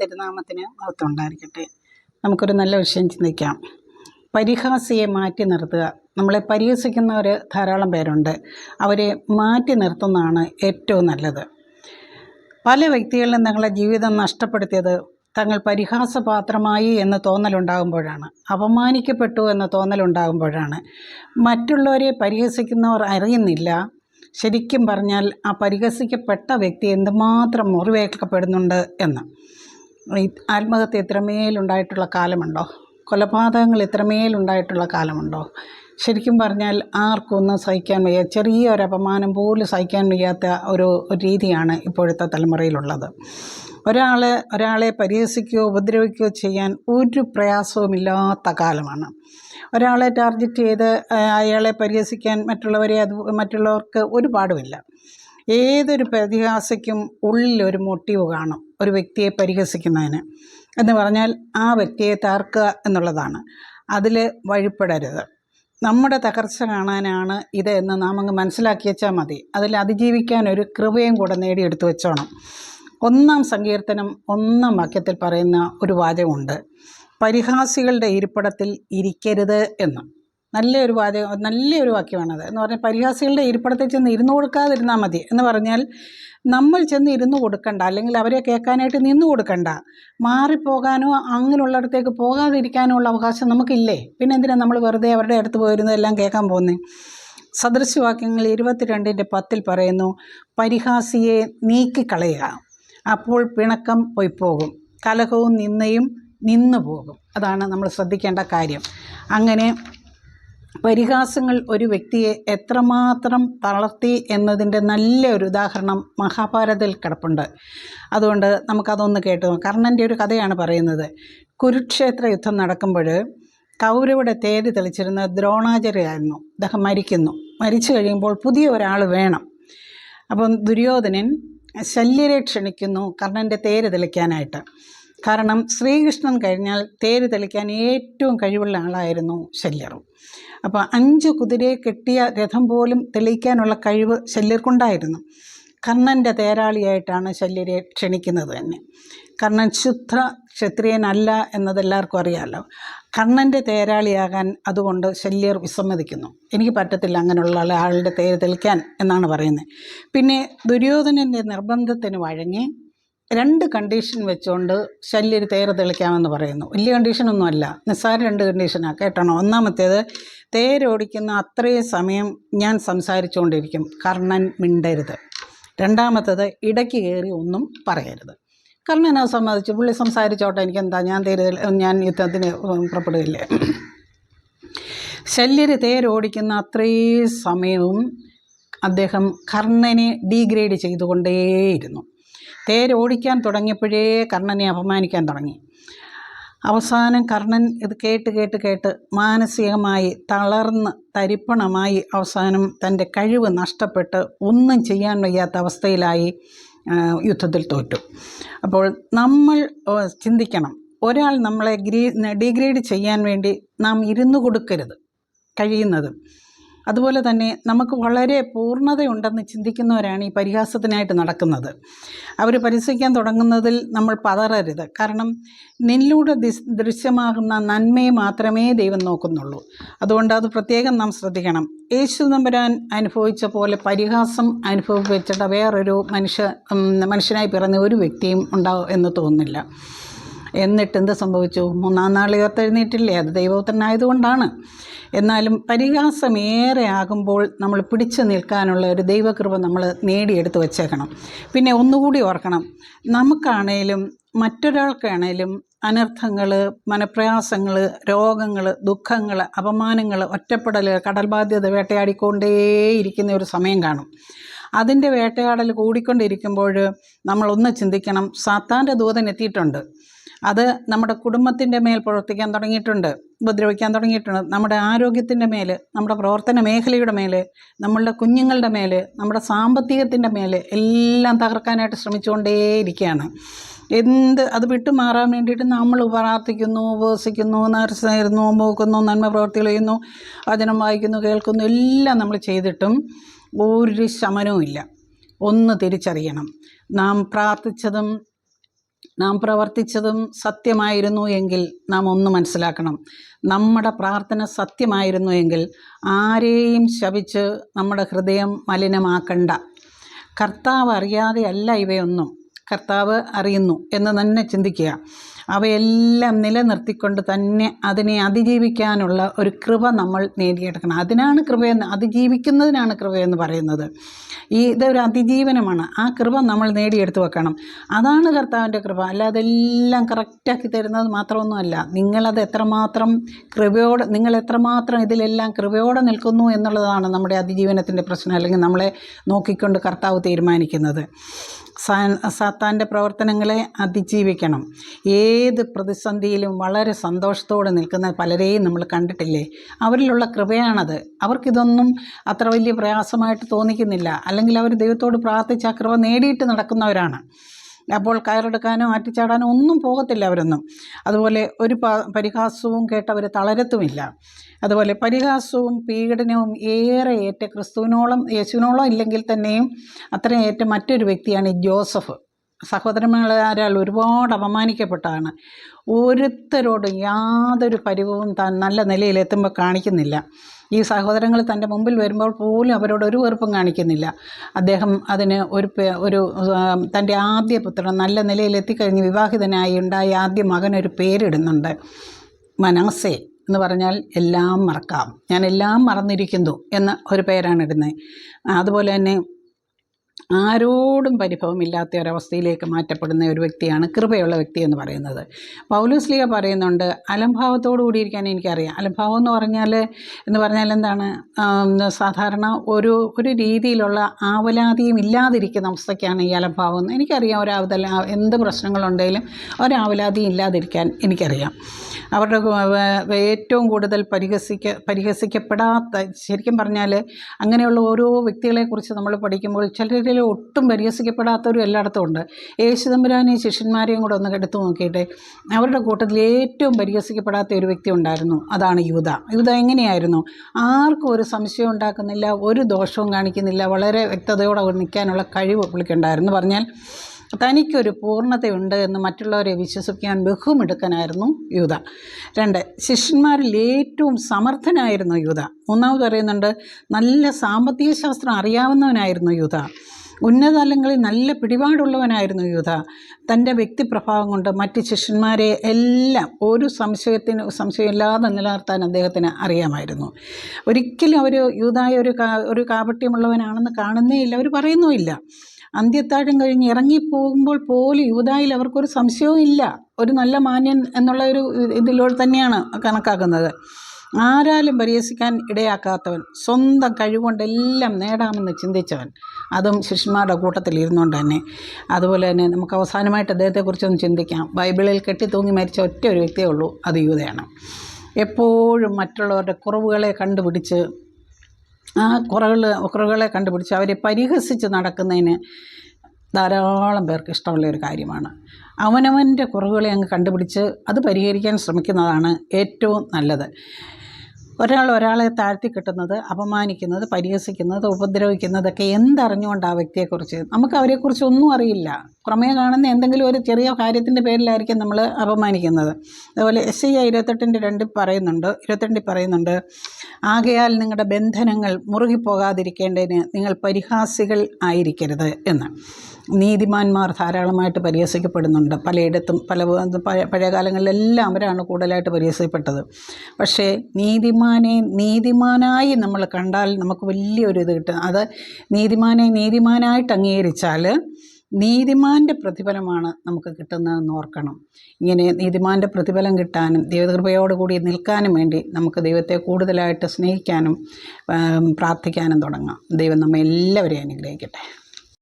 തിരുനാമത്തിന് മഹത്വമുണ്ടായിരിക്കട്ടെ. നമുക്കൊരു നല്ല വിഷയം ചിന്തിക്കാം. പരിഹാസിയെ മാറ്റി നിർത്തുക. നമ്മളെ പരിഹസിക്കുന്നവർ ധാരാളം പേരുണ്ട്. അവരെ മാറ്റി നിർത്തുന്നതാണ് ഏറ്റവും നല്ലത്. പല വ്യക്തികളിലും തങ്ങളുടെ ജീവിതം നഷ്ടപ്പെടുത്തിയത് തങ്ങൾ പരിഹാസപാത്രമായി എന്ന് തോന്നലുണ്ടാകുമ്പോഴാണ്. അപമാനിക്കപ്പെട്ടു എന്ന തോന്നലുണ്ടാകുമ്പോഴാണ്. മറ്റുള്ളവരെ പരിഹസിക്കുന്നവർ അറിയുന്നില്ല. ശരിക്കും പറഞ്ഞാൽ ആ പരിഹസിക്കപ്പെട്ട വ്യക്തി എന്തുമാത്രം മുറിവേൽക്കപ്പെടുന്നുണ്ട് എന്ന്. ആത്മഹത്യ ഇത്രമേലുണ്ടായിട്ടുള്ള കാലമുണ്ടോ? കൊലപാതകങ്ങൾ ഇത്രമേലുണ്ടായിട്ടുള്ള കാലമുണ്ടോ? ശരിക്കും പറഞ്ഞാൽ ആർക്കും ഒന്നും സഹിക്കാൻ വയ്യ. ചെറിയ ഒരു അപമാനം പോലും സഹിക്കാൻ വയ്യാത്ത ഒരു രീതിയാണ് ഇപ്പോഴത്തെ തലമുറയിലുള്ളത്. ഒരാൾ ഒരാളെ പരിഹസിക്കുകയോ ഉപദ്രവിക്കുകയോ ചെയ്യാൻ ഒരു പ്രയാസവുമില്ലാത്ത കാലമാണ്. ഒരാളെ ടാർഗറ്റ് ചെയ്ത് അയാളെ പരിഹസിക്കാൻ മറ്റുള്ളവരെ അത് മറ്റുള്ളവർക്ക് ഒരു പാടുമില്ല ഏതൊരു പരിഹാസയ്ക്കും ഉള്ളിലൊരു മോട്ടീവ് കാണും. ഒരു വ്യക്തിയെ പരിഹസിക്കുന്നതിന് എന്ന് പറഞ്ഞാൽ ആ വ്യക്തിയെ താർക്കുക എന്നുള്ളതാണ്. അതിൽ വഴിപ്പെടരുത്. നമ്മുടെ തകർച്ച കാണാനാണ് ഇത് എന്ന് നാം അങ്ങ് മനസ്സിലാക്കി വെച്ചാൽ മതി. അതിൽ അതിജീവിക്കാൻ ഒരു കൃപയും കൂടെ നേടിയെടുത്തു വെച്ചോണം. ഒന്നാം സങ്കീർത്തനം ഒന്നാം വാക്യത്തിൽ പറയുന്ന ഒരു വാചകമുണ്ട്. പരിഹാസികളുടെ ഇരിപ്പിടത്തിൽ ഇരിക്കരുത് എന്ന്. നല്ലൊരു വാചകം നല്ലൊരു വാക്യമാണത്. എന്ന് പറഞ്ഞാൽ പരിഹാസികളുടെ ഇരിപ്പിടത്തിൽ ചെന്ന് ഇരുന്ന് കൊടുക്കാതിരുന്നാൽ മതി. എന്ന് പറഞ്ഞാൽ നമ്മൾ ചെന്ന് ഇരുന്ന് കൊടുക്കണ്ട. അല്ലെങ്കിൽ അവരെ കേൾക്കാനായിട്ട് നിന്ന് കൊടുക്കണ്ട. മാറിപ്പോകാനോ അങ്ങനെയുള്ളിടത്തേക്ക് പോകാതിരിക്കാനോ ഉള്ള അവകാശം നമുക്കില്ലേ? പിന്നെ എന്തിനാണ് നമ്മൾ വെറുതെ അവരുടെ അടുത്ത് പോയിരുന്നതെല്ലാം കേൾക്കാൻ പോകുന്നത് സദൃശവാക്യങ്ങൾ ഇരുപത്തിരണ്ടിന്റെ പത്തിൽ പറയുന്നു പരിഹാസിയെ നീക്കിക്കളയുക. അപ്പോൾ പിണക്കം പൊയ്പോകും കലഹവും നിന്നയും നിന്നു പോകും അതാണ് നമ്മൾ ശ്രദ്ധിക്കേണ്ട കാര്യം. അങ്ങനെ പരിഹാസങ്ങൾ ഒരു വ്യക്തിയെ എത്രമാത്രം തളർത്തി എന്നതിന്റെ നല്ല ഒരു ഉദാഹരണം മഹാഭാരതത്തിൽ കിടപ്പുണ്ട്. അതുകൊണ്ട് നമുക്കതൊന്ന് കേട്ടു. കർണന്റെ ഒരു കഥയാണ് പറയുന്നത്. കുരുക്ഷേത്ര യുദ്ധം നടക്കുമ്പോൾ കൗരവിടെ തേര് തെളിച്ചിരുന്ന ദ്രോണാചാര്യായിരുന്നു അദ്ദേഹം മരിക്കുന്നു. മരിച്ചു കഴിയുമ്പോൾ പുതിയ ഒരാൾ വേണം. അപ്പം ദുര്യോധനൻ ശല്യരെ ക്ഷണിക്കുന്നു കർണന്റെ തേര് തെളിക്കാനായിട്ട്. കാരണം ശ്രീകൃഷ്ണൻ കഴിഞ്ഞാൽ തേര് തെളിക്കാൻ ഏറ്റവും കഴിവുള്ള ആളായിരുന്നു ശല്യർ. അപ്പോൾ അഞ്ച് കുതിരയെ കെട്ടിയ രഥം പോലും തെളിയിക്കാനുള്ള കഴിവ് ശല്യർക്കുണ്ടായിരുന്നു. കർണന്റെ തേരാളിയായിട്ടാണ് ശല്യരെ ക്ഷണിക്കുന്നത് തന്നെ. കർണൻ ശുദ്ധ ക്ഷത്രിയനല്ല എന്നതെല്ലാവർക്കും അറിയാമല്ലോ കർണന്റെ തേരാളിയാകാൻ അതുകൊണ്ട് ശല്യർ വിസമ്മതിക്കുന്നു. എനിക്ക് പറ്റത്തില്ല അങ്ങനെയുള്ള ആളുടെ തേര് തെളിക്കാൻ എന്നാണ് പറയുന്നത്. പിന്നെ ദുര്യോധനന്റെ നിർബന്ധത്തിന് വഴങ്ങി രണ്ട് കണ്ടീഷൻ വെച്ചുകൊണ്ട് ശല്യം തേര തെളിക്കാമെന്ന് പറയുന്നു. വലിയ കണ്ടീഷനൊന്നുമല്ല നിസ്സാര രണ്ട് കണ്ടീഷനാണ് കേട്ടണോ? ഒന്നാമത്തേത് തേരോടിക്കുന്ന അത്രയും സമയം ഞാൻ സംസാരിച്ചുകൊണ്ടിരിക്കും കർണൻ മിണ്ടരുത്. രണ്ടാമത്തേത് ഇടയ്ക്ക് കയറി ഒന്നും പറയരുത്. കർണൻ അത് സമ്മതിച്ചു. പുള്ളി സംസാരിച്ചോട്ടെ എനിക്കെന്താ? ഞാൻ തേര് ഞാൻ യുദ്ധത്തിന് പുറപ്പെടുകയില്ലേ? ശല്യര് തേരോടിക്കുന്ന അത്രയും സമയവും അദ്ദേഹം കർണനെ ഡീഗ്രേഡ് ചെയ്തുകൊണ്ടേയിരുന്നു. തേരോടിക്കാൻ തുടങ്ങിയപ്പോഴേ കർണനെ അപമാനിക്കാൻ തുടങ്ങി. അവസാനം കർണൻ ഇത് കേട്ട് കേട്ട് കേട്ട് മാനസികമായി തളർന്ന് തരിപ്പണമായി അവസാനം തന്റെ കഴിവ് നഷ്ടപ്പെട്ട് ഒന്നും ചെയ്യാൻ വയ്യാത്ത അവസ്ഥയിലായി യുദ്ധത്തിൽ തോറ്റു. അപ്പോൾ നമ്മൾ ചിന്തിക്കണം. ഒരാൾ നമ്മളെ ഗ്രീ ഡീഗ്രേഡ് ചെയ്യാൻ വേണ്ടി നാം ഇരുന്നു കൊടുക്കരുത് കഴിയുന്നത്. അതുപോലെ തന്നെ നമുക്ക് വളരെ പൂർണതയുണ്ടെന്ന് ചിന്തിക്കുന്നവരാണ് ഈ പരിഹാസത്തിനായിട്ട് നടക്കുന്നത്. അവർ പരിഹസിക്കാൻ തുടങ്ങുന്നതിൽ നമ്മൾ പതറരുത്. കാരണം നിന്നിലൂടെ ദൃശ്യമാകുന്ന നന്മയെ മാത്രമേ ദൈവം നോക്കുന്നുള്ളൂ. അതുകൊണ്ട് അത് പ്രത്യേകം നാം ശ്രദ്ധിക്കണം. യേശു നമ്പരാൻ അനുഭവിച്ച പോലെ പരിഹാസം അനുഭവിച്ചിട്ട് വേറൊരു മനുഷ്യ മനുഷ്യനായി പിറന്ന ഒരു വ്യക്തിയും ഉണ്ടാവും എന്ന് തോന്നുന്നില്ല. എന്നിട്ട് എന്ത് സംഭവിച്ചു? മൂന്നാം നാൾ ഉയർത്തെഴുന്നേറ്റില്ലേ അത് ദൈവപുത്രനായതുകൊണ്ടാണ്. എന്നാലും പരിഹാസം ഏറെ ആകുമ്പോൾ നമ്മൾ പിടിച്ചു നിൽക്കാനുള്ള ഒരു ദൈവകൃപ നമ്മൾ നേടിയെടുത്ത് വച്ചേക്കണം. പിന്നെ ഒന്നുകൂടി ഓർക്കണം. നമുക്കാണേലും മറ്റൊരാൾക്കാണേലും അനർത്ഥങ്ങൾ മനപ്രയാസങ്ങൾ രോഗങ്ങൾ ദുഃഖങ്ങൾ അപമാനങ്ങൾ ഒറ്റപ്പെടൽ കടൽ ബാധ്യത വേട്ടയാടിക്കൊണ്ടേയിരിക്കുന്ന ഒരു സമയം കാണും. അതിന്റെ വേട്ടയാടൽ കൂടിക്കൊണ്ടിരിക്കുമ്പോൾ നമ്മളൊന്ന് ചിന്തിക്കണം സാത്താന്റെ ദൂതൻ എത്തിയിട്ടുണ്ട്. അത് നമ്മുടെ കുടുംബത്തിന്റെ മേൽ പ്രവർത്തിക്കാൻ തുടങ്ങിയിട്ടുണ്ട് ഉപദ്രവിക്കാൻ തുടങ്ങിയിട്ടുണ്ട്. നമ്മുടെ ആരോഗ്യത്തിന്റെ മേൽ നമ്മുടെ പ്രവർത്തന മേഖലയുടെ മേൽ നമ്മളുടെ കുഞ്ഞുങ്ങളുടെ മേൽ നമ്മുടെ സാമ്പത്തികത്തിന്റെ മേൽ എല്ലാം തകർക്കാനായിട്ട് ശ്രമിച്ചുകൊണ്ടേയിരിക്കുകയാണ്. എന്ത് അത് വിട്ടുമാറാൻ വേണ്ടിയിട്ട് നമ്മൾ പ്രാർത്ഥിക്കുന്നു ഉപവസിക്കുന്നു നരസായിരുന്നു നോക്കുന്നു നന്മ പ്രവർത്തികൾ ചെയ്യുന്നു വചനം വായിക്കുന്നു കേൾക്കുന്നു എല്ലാം നമ്മൾ ചെയ്തിട്ടും ഒരു ശമനവും ഇല്ല. ഒന്ന് തിരിച്ചറിയണം. നാം പ്രാർത്ഥിച്ചതും നാം പ്രവർത്തിച്ചതും സത്യമായിരുന്നു എങ്കിൽ നാം ഒന്ന് മനസ്സിലാക്കണം. നമ്മുടെ പ്രാർത്ഥന സത്യമായിരുന്നു എങ്കിൽ ആരെയും ശപിച്ച് നമ്മുടെ ഹൃദയം മലിനമാക്കണ്ട. കർത്താവ് അറിയാതെയല്ല ഇവയൊന്നും. കർത്താവ് അറിയുന്നു എന്ന് തന്നെ ചിന്തിക്കുക. അവയെല്ലാം നിലനിർത്തിക്കൊണ്ട് തന്നെ അതിനെ അതിജീവിക്കാനുള്ള ഒരു കൃപ നമ്മൾ നേടിയെടുക്കണം. അതിനാണ് കൃപയെന്ന് അതിജീവിക്കുന്നതിനാണ് കൃപയെന്ന് പറയുന്നത്. ഈ ഇതൊരു അതിജീവനമാണ്. ആ കൃപ നമ്മൾ നേടിയെടുത്ത് വെക്കണം. അതാണ് കർത്താവിന്റെ കൃപ. അല്ലാതെ എല്ലാം കറക്റ്റാക്കി തരുന്നത് മാത്രമൊന്നുമല്ല. നിങ്ങളത് എത്രമാത്രം കൃപയോടെ നിങ്ങൾ എത്രമാത്രം ഇതിലെല്ലാം കൃപയോടെ നിൽക്കുന്നു എന്നുള്ളതാണ് നമ്മുടെ അതിജീവനത്തിന്റെ പ്രശ്നം അല്ലെങ്കിൽ നമ്മളെ നോക്കിക്കൊണ്ട് കർത്താവ് തീരുമാനിക്കുന്നത്. സാത്താന്റെ പ്രവർത്തനങ്ങളെ അതിജീവിക്കണം. ഏത് പ്രതിസന്ധിയിലും വളരെ സന്തോഷത്തോടെ നിൽക്കുന്ന പലരെയും നമ്മൾ കണ്ടിട്ടില്ലേ? അവരിലുള്ള കൃപയാണത്. അവർക്കിതൊന്നും അത്ര വലിയ പ്രയാസമായിട്ട് തോന്നിക്കുന്നില്ല. അല്ലെങ്കിൽ അവർ ദൈവത്തോട് പ്രാർത്ഥിച്ച് കൃപ നേടിയിട്ട് നടക്കുന്നവരാണ്. അപ്പോൾ കയറെടുക്കാനോ ആറ്റിച്ചാടാനോ ഒന്നും പോകത്തില്ല അവരൊന്നും. അതുപോലെ ഒരു പരിഹാസവും കേട്ടവർ തളരത്തുമില്ല. അതുപോലെ പരിഹാസവും പീഡനവും ഏറെ ഏറ്റ ക്രിസ്തുവിനോളം യേശുവിനോളം ഇല്ലെങ്കിൽ തന്നെയും അത്രയും ഏറ്റ മറ്റൊരു വ്യക്തിയാണ് ഈ ജോസഫ്. സഹോദരന്മാരാൽ ഒരുപാട് അപമാനിക്കപ്പെട്ടതാണ് ഓരോരുത്തരോടും യാതൊരു പരിവവും താൻ നല്ല നിലയിൽ നിലയിലെത്തുമ്പോൾ കാണിക്കുന്നില്ല. ഈ സഹോദരങ്ങൾ തന്റെ മുമ്പിൽ വരുമ്പോൾ പോലും അവരോട് ഒരു വെറുപ്പും കാണിക്കുന്നില്ല. അദ്ദേഹം അതിന് ഒരു ഒരു തന്റെ ആദ്യ പുത്രൻ നല്ല നിലയിൽ എത്തിക്കഴിഞ്ഞ് വിവാഹിതനായി ഉണ്ടായ ആദ്യ മകനൊരു പേരിടുന്നുണ്ട്. മനാസേ എന്ന് പറഞ്ഞാൽ എല്ലാം മറക്കാം. ഞാൻ എല്ലാം മറന്നിരിക്കുന്നു എന്ന ഒരു പേരാണ് ഇടുന്നത്. അതുപോലെ തന്നെ ആരോടും പരിഭവമില്ലാത്ത ഒരവസ്ഥയിലേക്ക് മാറ്റപ്പെടുന്ന ഒരു വ്യക്തിയാണ് കൃപയുള്ള വ്യക്തി എന്ന് പറയുന്നത്. പൗലോസ്ലിയ പറയുന്നുണ്ട് അലംഭാവത്തോടു കൂടിയിരിക്കാൻ എനിക്കറിയാം. അലംഭാവം എന്ന് പറഞ്ഞാൽ എന്ന് പറഞ്ഞാൽ എന്താണ്? സാധാരണ ഒരു ഒരു രീതിയിലുള്ള ആവലാതിയും ഇല്ലാതിരിക്കുന്ന അവസ്ഥയ്ക്കാണ് ഈ അലംഭാവം എന്ന് എനിക്കറിയാം. ഒരാവതല്ല എന്ത് പ്രശ്നങ്ങളുണ്ടെങ്കിലും ഒരാവലാതിയും ഇല്ലാതിരിക്കാൻ എനിക്കറിയാം. അവരുടെ ഏറ്റവും കൂടുതൽ പരിഹസിക്ക പരിഹസിക്കപ്പെടാത്ത ശരിക്കും പറഞ്ഞാൽ അങ്ങനെയുള്ള ഓരോ വ്യക്തികളെക്കുറിച്ച് നമ്മൾ പഠിക്കുമ്പോൾ ചിലരിൽ ഒട്ടും പരിഹസിക്കപ്പെടാത്തവരും എല്ലായിടത്തും ഉണ്ട്. യേശു തമ്പുരാനെയും ശിഷ്യന്മാരെയും കൂടെ ഒന്ന് എടുത്തു നോക്കിയിട്ട് അവരുടെ കൂട്ടത്തിൽ ഏറ്റവും പരിഹസിക്കപ്പെടാത്ത ഒരു വ്യക്തി ഉണ്ടായിരുന്നു. അതാണ് യൂത. യൂത എങ്ങനെയായിരുന്നു? ആർക്കും ഒരു സംശയം ഉണ്ടാക്കുന്നില്ല ഒരു ദോഷവും കാണിക്കുന്നില്ല വളരെ വ്യക്തതയോടെ നിൽക്കാനുള്ള കഴിവ് പുള്ളിക്കുണ്ടായിരുന്നു. പറഞ്ഞാൽ തനിക്കൊരു പൂർണതയുണ്ട് എന്ന് മറ്റുള്ളവരെ വിശ്വസിക്കാൻ ബഹുമെടുക്കാനായിരുന്നു യൂത. രണ്ട് ശിഷ്യന്മാരിൽ ഏറ്റവും സമർത്ഥനായിരുന്നു യൂത. മൂന്നാമത് പറയുന്നുണ്ട് നല്ല സാമ്പത്തിക ശാസ്ത്രം അറിയാവുന്നവനായിരുന്നു യൂത. ഉന്നതലങ്ങളിൽ നല്ല പിടിപാടുള്ളവനായിരുന്നു യൂത. തന്റെ വ്യക്തിപ്രഭാവം കൊണ്ട് മറ്റ് ശിഷ്യന്മാരെ എല്ലാം ഒരു സംശയത്തിന് സംശയമില്ലാതെ നിലനിർത്താൻ അദ്ദേഹത്തിന് അറിയാമായിരുന്നു. ഒരിക്കലും അവർ യൂതായ ഒരു കാ ഒരു കാപട്യമുള്ളവനാണെന്ന് കാണുന്നേ ഇല്ല അവർ പറയുന്നുമില്ല. അന്ത്യത്താഴം കഴിഞ്ഞ് ഇറങ്ങിപ്പോകുമ്പോൾ പോലും യൂതായിൽ അവർക്കൊരു സംശയവും ഇല്ല ഒരു നല്ല മാന്യൻ എന്നുള്ള ഒരു ഇതിലൂടെ തന്നെയാണ് കണക്കാക്കുന്നത്. ആരാലും പരിഹസിക്കാൻ ഇടയാക്കാത്തവൻ സ്വന്തം കഴിവുകൊണ്ട് എല്ലാം നേടാമെന്ന് ചിന്തിച്ചവൻ. അതും ശിഷ്യന്മാരുടെ കൂട്ടത്തിൽ ഇരുന്നുകൊണ്ട് തന്നെ. അതുപോലെ തന്നെ നമുക്ക് അവസാനമായിട്ട് അദ്ദേഹത്തെക്കുറിച്ചൊന്ന് ചിന്തിക്കാം. ബൈബിളിൽ കെട്ടിത്തൂങ്ങി മരിച്ച ഒറ്റ ഒരു വ്യക്തിയേ ഉള്ളൂ. അത് യൂതയാണ്. എപ്പോഴും മറ്റുള്ളവരുടെ കുറവുകളെ കണ്ടുപിടിച്ച് ആ കുറവുകൾ കുറവുകളെ കണ്ടുപിടിച്ച് അവരെ പരിഹസിച്ച് നടക്കുന്നതിന് ധാരാളം പേർക്ക് ഇഷ്ടമുള്ള ഒരു കാര്യമാണ്. അവനവന്റെ കുറവുകളെ അങ്ങ് കണ്ടുപിടിച്ച് അത് പരിഹരിക്കാൻ ശ്രമിക്കുന്നതാണ് ഏറ്റവും നല്ലത്. ഒരാൾ ഒരാളെ താഴ്ത്തി കിട്ടുന്നത് അപമാനിക്കുന്നത് പരിഹസിക്കുന്നത് ഉപദ്രവിക്കുന്നതൊക്കെ എന്തറിഞ്ഞുകൊണ്ട് ആ വ്യക്തിയെക്കുറിച്ച്? നമുക്ക് അവരെക്കുറിച്ച് ഒന്നും അറിയില്ല. പുറമേ കാണുന്ന എന്തെങ്കിലും ഒരു ചെറിയ കാര്യത്തിന്റെ പേരിലായിരിക്കും നമ്മൾ അപമാനിക്കുന്നത്. അതുപോലെ എസ് ഐ ഇരുപത്തെട്ടിന്റെ രണ്ടിൽ പറയുന്നുണ്ട് ഇരുപത്തിരണ്ടിൽ പറയുന്നുണ്ട് ആകയാൽ നിങ്ങളുടെ ബന്ധനങ്ങൾ മുറുകിപ്പോകാതിരിക്കേണ്ടതിന് നിങ്ങൾ പരിഹാസികൾ ആയിരിക്കരുത് എന്ന്. നീതിമാന്മാർ ധാരാളമായിട്ട് പരിഹസിക്കപ്പെടുന്നുണ്ട്. പലയിടത്തും പല പഴയ കാലങ്ങളിലെല്ലാം അവരാണ് കൂടുതലായിട്ട് പരിഹസിക്കപ്പെട്ടത്. പക്ഷേ നീതിമാനെ നീതിമാനായി നമ്മൾ കണ്ടാൽ നമുക്ക് വലിയൊരു ഇത് കിട്ടും. അത് നീതിമാനെ നീതിമാനായിട്ട് അംഗീകരിച്ചാൽ നീതിമാന്റെ പ്രതിഫലമാണ് നമുക്ക് കിട്ടുന്നതെന്ന് ഓർക്കണം. ഇങ്ങനെ നീതിമാന്റെ പ്രതിഫലം കിട്ടാനും ദൈവകൃപയോടുകൂടി നിൽക്കാനും വേണ്ടി നമുക്ക് ദൈവത്തെ കൂടുതലായിട്ട് സ്നേഹിക്കാനും പ്രാർത്ഥിക്കാനും തുടങ്ങാം. ദൈവം നമ്മെ എല്ലാവരെയും അനുഗ്രഹിക്കട്ടെ.